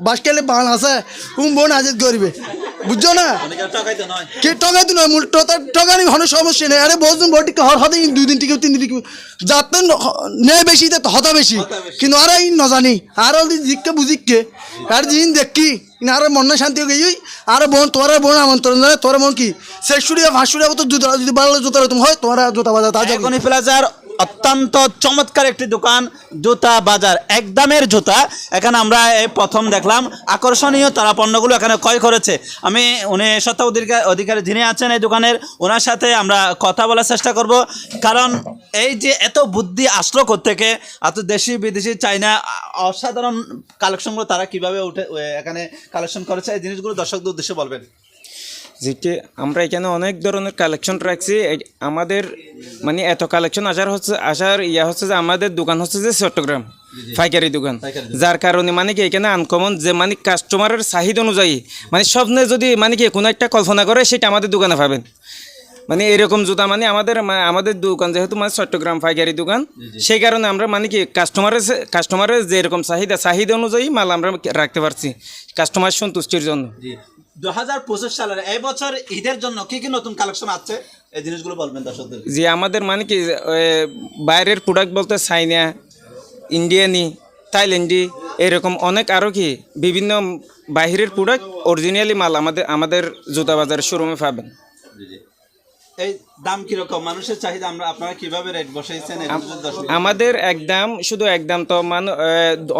বাসকালে বান আছে উম বোন আজাদ করবে বুঝছ না? কে টকাই তো নয়? মূল টকানি কোনো সমস্যা নেই। আরে বসুন বটি হর হতে দুই দিন টিকে তিন দিন টিকে যাতে নেয় বেশি তো হতা বেশি। কিন্তু আর এই নজানি আর অলদি জিককে বুঝিককে আর জিন দেখি আর মন শান্তি হয়ে গই আর বোন তোর বোন আমন্ত্রণ জানে তোর মন কি? শেষুড়িয়া ফাঁসুড়িয়া তো জুতা যদি বাড়লে জুতা তুমি হয় তোরা জুতা বাজা তা যাবি এখনই প্লাজার অত্যন্ত চমৎকার একটি দোকান, জুতা বাজার, একদমের জুতা। এখানে আমরা এই প্রথম দেখলাম আকর্ষণীয় তারা পণ্যগুলো এখানে ক্রয় করেছে। আমি, উনি সত্তা অধিকার, অধিকারী যিনি আছেন এই দোকানের, ওনার সাথে আমরা কথা বলার চেষ্টা করব। কারণ এই যে এত বুদ্ধি আসলো থেকে এত দেশি, বিদেশি, চাইনা অসাধারণ কালেকশনগুলো তারা কীভাবে উঠে এখানে কালেকশন করেছে, এই জিনিসগুলো দর্শকদের উদ্দেশ্যে বলবেন। যেটি আমরা এখানে অনেক ধরনের কালেকশন রাখছি। আমাদের মানে এত কালেকশন আসার হচ্ছে আসার ইয়া হচ্ছে যে আমাদের দোকান হচ্ছে যে চট্টগ্রাম পাইকারি দোকান। যার কারণে মানে কি এখানে আনকমন যে মানে কাস্টমারের চাহিদা অনুযায়ী মানে স্বপ্নে যদি মানে কি কোনো একটা কল্পনা করে সেটা আমাদের দোকানে পাবেন। মানে এরকম জুতা মানে আমাদের আমাদের দোকান যেহেতু মানে চট্টগ্রাম পাইকারি দোকান সেই কারণে আমরা মানে কি কাস্টমারের কাস্টমারের যেরকম চাহিদা চাহিদা অনুযায়ী মাল আমরা রাখতে পারছি কাস্টমার সন্তুষ্টির জন্য। দু হাজার পঁচিশ সালের এই বছর ঈদের জন্য কি কি নতুন কালেকশন আছে? এই জিনিসগুলো বলবেন দর্শকদের। যে আমাদের মানে কি বাইরের প্রোডাক্ট বলতে চাইনা ইন্ডিয়ানি থাইল্যান্ডি এরকম অনেক আরও কি বিভিন্ন বাহিরের প্রোডাক্ট অরিজিনালি মাল আমাদের আমাদের জুতা বাজারের শোরুমে পাবেন। এই দাম কীরকম? মানুষের চাহিদা আপনারা কীভাবে রেট আমাদের একদম শুধু একদম তো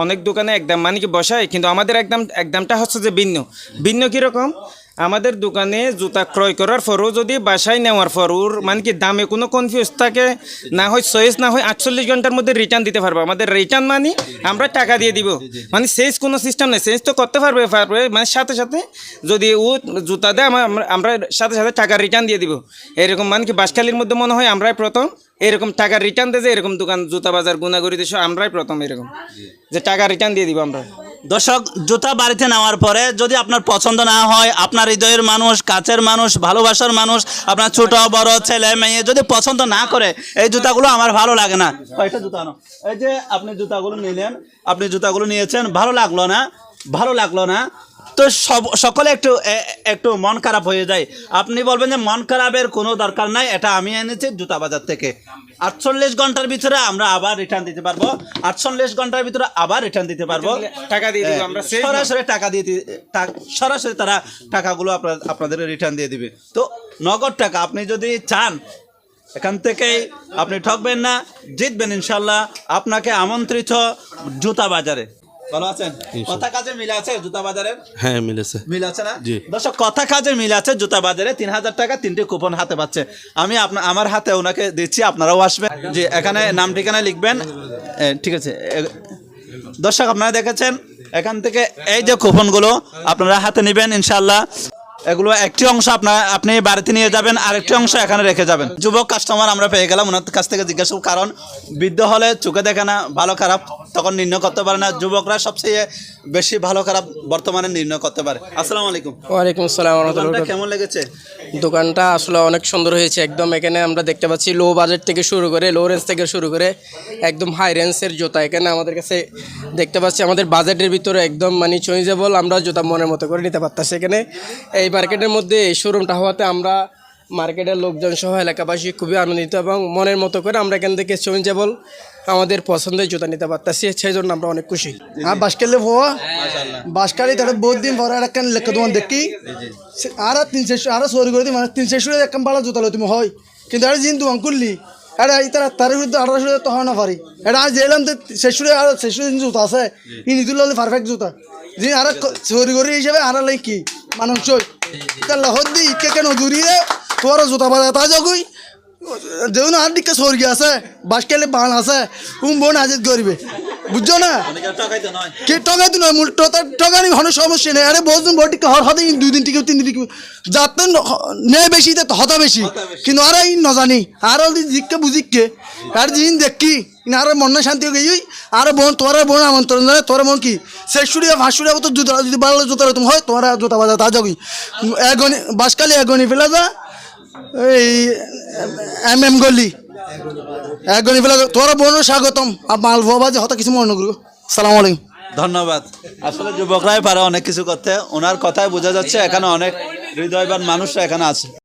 অনেক দোকানে একদম মানে কি বসায়? কিন্তু আমাদের একদম একদমটা হচ্ছে যে ভিন্ন। ভিন্ন কীরকম? আমাদের দোকানে জুতা ক্রয় করার পরও যদি বাসায় নেওয়ার পর ওর মানে কি দামে কোনো কনফিউজ থাকে না হয় চয়েস না হয় আটচল্লিশ ঘণ্টার মধ্যে রিটার্ন দিতে পারব। আমাদের রিটার্ন মানে আমরা টাকা দিয়ে দিব। মানে সেজ কোনো সিস্টেম নেই। সেজ তো করতে পারবে পারবে মানে সাথে সাথে যদি ও জুতা দেয় আমরা আমরা সাথে সাথে টাকা রিটার্ন দিয়ে দিব। এরকম মানে কি বাসখালির মধ্যে মনে হয় আমরাই প্রথম এরকম টাকা রিটার্ন দেয় যে এরকম দোকান জুতা বাজার গুণাগরি দেশ আমরাই প্রথম এরকম। যে টাকা রিটার্ন দিয়ে দিব আমরা। দর্শক, জুতা বাড়িতে নেওয়ার পরে যদি আপনার পছন্দ না হয়, আপনার হৃদয়ের মানুষ, কাছের মানুষ, ভালোবাসার মানুষ, আপনার ছোট, বড়, ছেলে, মেয়ে যদি পছন্দ না করে, এই জুতাগুলো আমার ভালো লাগে না। কয়েকটা জুতা এই যে আপনি জুতাগুলো নিলেন, আপনি জুতাগুলো নিয়েছেন, ভালো লাগল না? ভালো লাগল না? তো সব সকলে একটু একটু মন খারাপ হয়ে যায়। আপনি বলবেন যে মন খারাপের কোনো দরকার নাই এটা আমি এনেছি জুতা বাজার থেকে। আটচল্লিশ ঘণ্টার ভিতরে আমরা আবার রিটার্ন দিতে পারব। আটচল্লিশ ঘণ্টার ভিতরে আবার রিটার্ন দিতে পারব। টাকা দিয়ে আমরা সরাসরি টাকা দিয়ে সরাসরি তারা টাকাগুলো আপনার আপনাদের রিটার্ন দিয়ে দিবে। তো নগদ টাকা আপনি যদি চান এখান থেকেই আপনি ঠকবেন না জিতবেন ইনশাল্লাহ। আপনাকে আমন্ত্রিত জুতা বাজারে ভালো আছেন? কথা কাজে মিল আছে জুতা বাজারের হ্যাঁ মিলেছে। মিল আছে না? দর্শক কথা কাজে মিল আছে জুতা বাজারে তিন হাজার টাকা তিনটি কুপন হাতে পাচ্ছে। আমি আপনার আমার হাতে ওনাকে দিচ্ছি আপনারাও আসবেন। যে এখানে নাম ঠিকানা লিখবেন। ঠিক আছে। দর্শক আপনারা দেখেছেন এখান থেকে এই যে কুপনগুলো আপনারা হাতে নিবেন ইনশাল্লাহ। এগুলো একটি অংশ আপনার আপনি বাড়িতে নিয়ে যাবেন, আরেকটি অংশ এখানে রেখে যাবেন। যুবক কাস্টমার আমরা পেয়ে গেলাম ওনার কাছ থেকে জিজ্ঞাসা কারণ বৃদ্ধ হলে চোখে দেখে না, ভালো খারাপ, তখন নির্ণয় করতে পারে না। যুবকরা সবচেয়ে বেশি ভালো খারাপ বর্তমানে নির্ণয় করতে পারে। আসসালামু আলাইকুম। ওয়ালাইকুম আসসালাম রহমতুল্লাহ কেমন লেগেছে? দোকানটা আসলে অনেক সুন্দর হয়েছে একদম এখানে আমরা দেখতে পাচ্ছি লো বাজেট থেকে শুরু করে লো রেঞ্জ থেকে শুরু করে একদম হাই রেঞ্জের জুতা। এখানে আমাদের কাছে দেখতে পাচ্ছি আমাদের বাজেটের ভিতরে একদম মানে চয়েজেবল আমরা জুতা মনের মতো করে নিতে পারতাম সেখানে এই মার্কেটের মধ্যে এই শোরুমটা হওয়াতে আমরা মার্কেটের লোকজন সহ এলাকাবাসী খুবই আনন্দিত এবং মনের মতো করে আমরা এখান থেকে চয়েজেবল আমাদের পছন্দের জুতা নিতে পারতাছি সেই জন্য আমরা অনেক খুশি। আর বাসকালে ভোয়া বাসকালে তাহলে বহুত দিন পরে একখান লেখা তোমার দেখি। আর তিন শেষু আরও সরি করে দিই মানে তিন শেষু একখান পালা জুতা লো তুমি হয়। কিন্তু আর জিন তোমার করলি। এটা তারা তার বিরুদ্ধে আঠারোশো তো হয় না পারি এটা আজ এলাম তো শেষুরে আর শেষুরে দিন জুতা আছে। ই নিতুল পারফেক্ট জুতা। যিনি আর সরি করে হিসেবে আর লাই কি? মানুষ তার লহর দি ইকে কেন দূরিয়ে তোমার জোতা বাজা তা যাগুই যেমন আর দিকে স্বর্গী আছে বাসকালে বান আছে উম বোন আজাদ করবে বুঝছ না? কে টকাই তো নয় মূল টকানি কোনো সমস্যা নেই। আরে বসুন বটি হর হতে দুই দিন টিকে তিন দিন টিকে। যাতে নেয় বেশি তো হতা বেশি। কিন্তু আর এই নজানি। আর জিককে বুঝিককে আর জিন দেখি। আর মন শান্তি হয়ে গই আর বোন তোর বোন আমন্ত্রণ জানে তোর মন কি? শেষুড়িয়া ফাঁসুড়িয়া তো জুতা যদি বাড়লে জুতা তুমি হয় তোমরা জুতা বাজা তা যাবি এগনি বাসকালি এগনি ফেলা যা। এই, এম এম গলি। এগনি ফেলা তোর বোনও স্বাগতম। আর মাল ভুয়া বাজে হতা কিছু মনে করো। সালাম আলাইকুম। ধন্যবাদ। আসলে যুবকরাই পারে অনেক কিছু করতে। ওনার কথায় বোঝা যাচ্ছে, এখানে অনেক হৃদয়বান মানুষরা এখানে আছে।